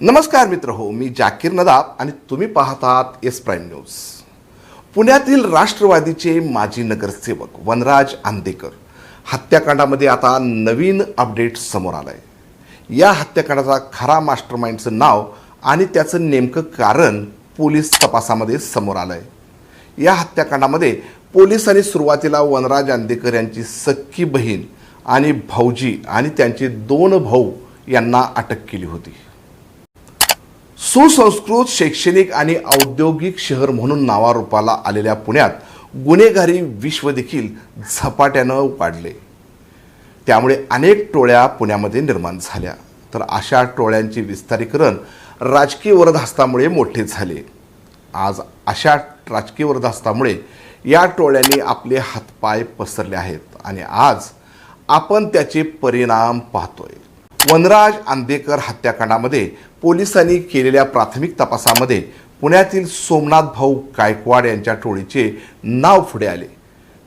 नमस्कार मित्र हो मी जाकीर नदाब आणि तुम्ही पाहतात एस प्राईम न्यूज. पुण्यातील राष्ट्रवादीचे माजी नगरसेवक वनराज आंदेकर हत्याकांडामध्ये आता नवीन अपडेट समोर आलंय. या हत्याकांडाचा खरा मास्टरमाइंडचं नाव आणि त्याचं नेमकं कारण पोलीस तपासामध्ये समोर आलंय. या हत्याकांडामध्ये पोलिसांनी सुरुवातीला वनराज आंदेकर यांची सख्खी बहीण आणि भाऊजी आणि त्यांचे दोन भाऊ यांना अटक केली होती. सुसंस्कृत शैक्षणिक आणि औद्योगिक शहर म्हणून नावारूपाला आलेल्या पुण्यात गुन्हेगारी विश्व देखील झपाट्यानं वाढले. त्यामुळे अनेक टोळ्या पुण्यामध्ये निर्माण झाल्या. तर अशा टोळ्यांचे विस्तारीकरण राजकीय वरदहस्तामुळे मोठे झाले. आज अशा राजकीय वरदहस्तामुळे या टोळ्यांनी आपले हातपाय पसरले आहेत आणि आज आपण त्याचे परिणाम पाहतोय. वनराज आंदेकर हत्याकांडामध्ये पोलिसांनी केलेल्या प्राथमिक तपासामध्ये पुण्यातील सोमनाथ भाऊ गायकवाड यांच्या टोळीचे नाव पुढे आले.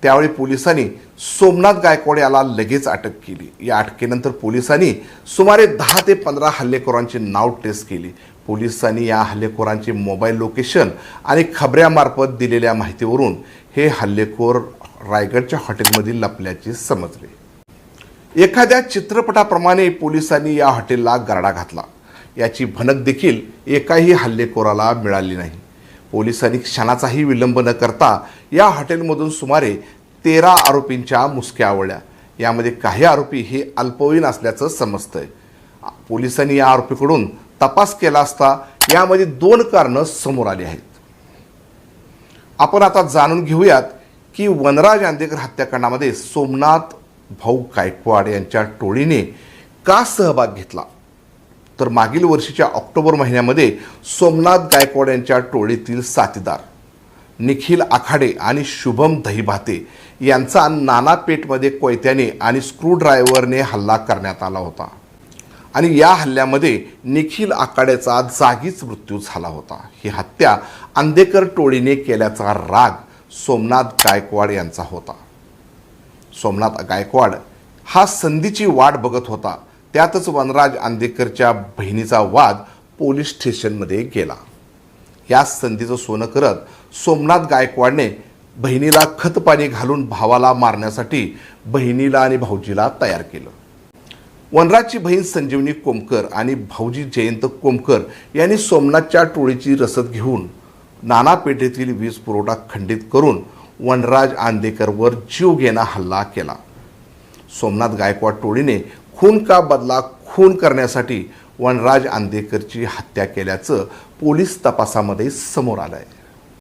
त्यावेळी पोलिसांनी सोमनाथ गायकवाड याला लगेच अटक केली. या अटकेनंतर पोलिसांनी सुमारे दहा ते पंधरा हल्लेखोरांची नाव टेस्ट केली. पोलिसांनी या हल्लेखोरांचे मोबाईल लोकेशन आणि खबऱ्यामार्फत दिलेल्या माहितीवरून हे हल्लेखोर रायगडच्या हॉटेलमधील लपल्याचे समजले. एखाद्या चित्रपटाप्रमाणे पोलिसांनी या हॉटेलला गारडा घातला. याची भनक देखील एकाही हल्लेखोराला मिळाली नाही. पोलिसांनी क्षणाचाही विलंब न करता या हॉटेलमधून सुमारे तेरा आरोपींच्या मुसक्या आवळल्या. यामध्ये काही आरोपी हे अल्पवयीन असल्याचं समजतंय. पोलिसांनी या आरोपीकडून तपास केला असता यामध्ये दोन कारणं समोर आली आहेत. आपण आता जाणून घेऊयात की वनराज आंदेकर हत्याकांडामध्ये सोमनाथ भाऊ गायकवाड यांच्या टोळीने का सहभाग घेतला? तर मागील वर्षीच्या ऑक्टोबर महिन्यामध्ये सोमनाथ गायकवाड यांच्या टोळीतील साथीदार निखिल आखाडे आणि शुभम दहीभाते यांचा नानापेठमध्ये कोयत्याने आणि स्क्रूड्रायव्हरने हल्ला करण्यात आला होता. आणि या हल्ल्यामध्ये निखिल आखाडेचा जागीच मृत्यू झाला होता. ही हत्या आंदेकर टोळीने केल्याचा राग सोमनाथ गायकवाड यांचा होता. सोमनाथ गायकवाड हा संधीची वाट बघत होता. त्यातच वनराज आंदेकरच्या बहिणीचा वाद पोलीस स्टेशनमध्ये गेला. या संधीचं सोनं करत सोमनाथ गायकवाडने बहिणीला खतपाणी घालून भावाला मारण्यासाठी बहिणीला आणि भाऊजीला तयार केलं. वनराजची बहीण संजीवनी कोमकर आणि भाऊजी जयंत कोमकर यांनी सोमनाथच्या टोळीची रसद घेऊन नाना पेठेतील वीज पुरवठा खंडित करून वनराज आंदेकरवर जीवघेणा हल्ला केला. सोमनाथ गायकवाड टोळीने खून का बदला खून करण्यासाठी वनराज आंदेकरची हत्या केल्याचं पोलीस तपासामध्ये समोर आलं आहे